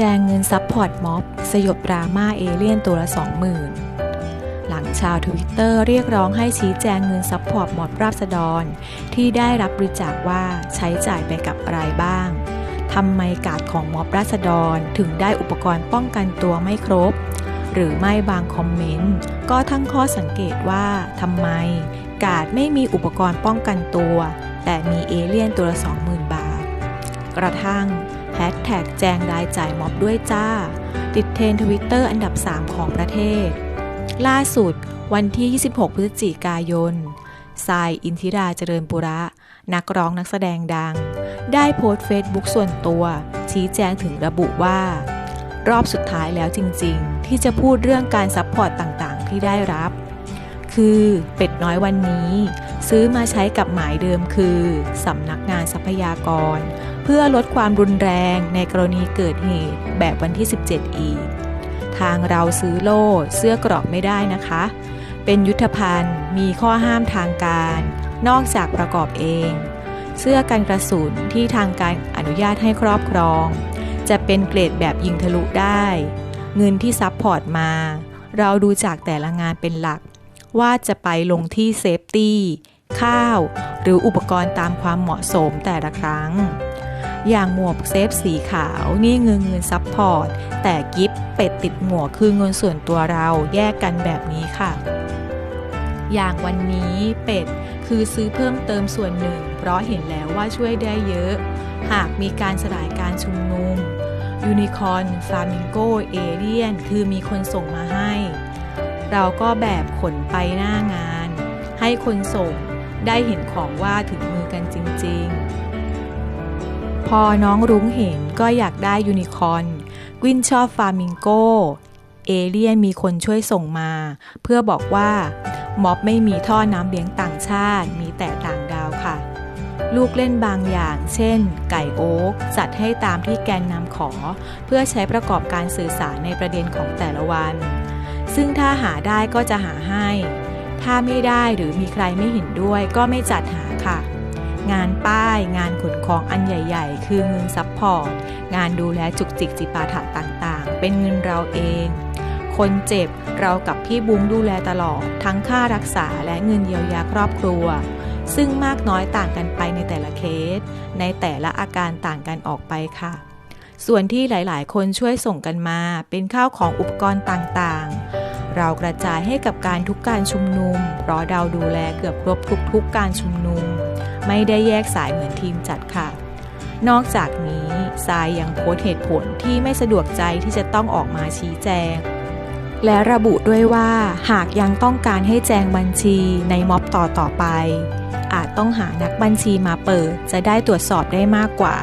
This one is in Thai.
แจงเงินซัพพอร์ตม็อบ สยบดราม่าเอเลี่ยนตัวละ 20,000 หลังชาวทวิตเตอร์เรียกร้องให้ชี้แจงเงินซัพพอร์ตม็อบราษฎร ที่ได้รับบริจาคว่าใช้จ่ายไปกับอะไรบ้าง ทำไมกาดของม็อบราษฎรถึงได้อุปกรณ์ป้องกันตัวไม่ครบ หรือไม่บางคอมเมนต์ ก็ทั้งข้อสังเกตว่าทำไมกาดไม่มีอุปกรณ์ป้องกันตัว แต่มีเอเลี่ยนตัวละ20,000 บาท กระทั่ง แฮชแท็กแจงรายจ่ายม็อบด้วยจ้า ติดเทรนทวิตเตอร์อันดับ 3 ของประเทศ ล่าสุด วันที่ 26 พฤศจิกายนทรายอินทิราเจริญปุระ นักร้องนักแสดงดัง ได้โพสต์เฟซบุ๊กส่วนตัว ชี้แจงถึงระบุว่า รอบสุดท้ายแล้วจริง ๆ ที่จะพูดเรื่องการซัพพอร์ตต่างๆ ที่ได้รับ คือเป็ดน้อยวันนี้ ซื้อมาใช้กับหมายเดิมคือสำนักงานทรัพยากร เพื่อลดความรุนแรงในกรณีเกิดเหตุแบบวันที่ 17 อีก ทางเราซื้อโล่เสื้อกรอกไม่ได้นะคะ เป็นยุทธภัณฑ์มีข้อห้ามทางการ นอกจากประกอบเอง เสื้อกันกระสุนที่ทางการอนุญาตให้ครอบครอง จะเป็นเกรดแบบยิงทะลุได้ เงินที่ซับพอร์ตมา เราดูจากแต่ละงานเป็นหลัก ว่าจะไปลงที่เซฟตี้ข้าว หรืออุปกรณ์ตามความเหมาะสมแต่ละครั้ง อย่างหมวกเซฟสีขาวนี่เงินเงินซับพอร์ต แต่กิฟเป็ดติดหมวกคือเงินส่วนตัวเราแยกกันแบบนี้ค่ะ อย่างวันนี้เป็ดคือซื้อเพิ่มเติมส่วนหนึ่ง เพราะเห็นแล้วว่าช่วยได้เยอะ หากมีการสลายการชุมนุมยูนิคอนฟลามิงโกเอเลียน คือมีคนส่งมาให้ เราก็แบบขนไปหน้างาน ให้คนส่งได้เห็นของว่าถึงมือกันจริงๆ พอน้องรุ้งเห็นก็อยากได้ยูนิคอนกวินชอบฟามิงโกเอเลียนมีคนช่วยส่งมา เพื่อบอกว่าม็อบไม่มีท่อน้ำเลี้ยงต่างชาติ มีแต่ต่างดาวค่ะ ลูกเล่นบางอย่าง เช่น ไก่โอ๊กจัดให้ตามที่แกนนำขอ เพื่อใช้ประกอบการสื่อสารในประเด็นของแต่ละวัน ซึ่งถ้าหาได้ก็จะหาให้ ถ้าไม่ได้หรือมีใครไม่เห็นด้วยก็ไม่จัดหาค่ะ งานป้าย งานขนของอันใหญ่ ๆ คือเงินซัพพอร์ต งานดูแลจุกจิกจิปาถะต่างๆ เป็นเงินเราเอง คนเจ็บเรากับพี่บุ้งดูแลตลอด ทั้งค่ารักษาและเงินเยียวยาครอบครัว ซึ่งมากน้อยต่างกันไปในแต่ละเคส ในแต่ละอาการต่างกันออกไปค่ะ ส่วนที่หลายๆ คนช่วยส่งกันมาเป็นข้าวของอุปกรณ์ต่างๆ เรากระจายให้กับการทุกการชุมนุม เพราะเราดูแลเกือบครบทุกๆการชุมนุม ไม่ได้แยกสายเหมือนทีมจัดค่ะ นอกจากนี้ทรายยังโพสเหตุผลที่ไม่สะดวกใจที่จะต้องออกมาชี้แจง และระบุด้วยว่าหากยังต้องการให้แจงบัญชีในม็อบต่อต่อไป อาจต้องหานักบัญชีมาเปิดจะได้ตรวจสอบได้มากกว่า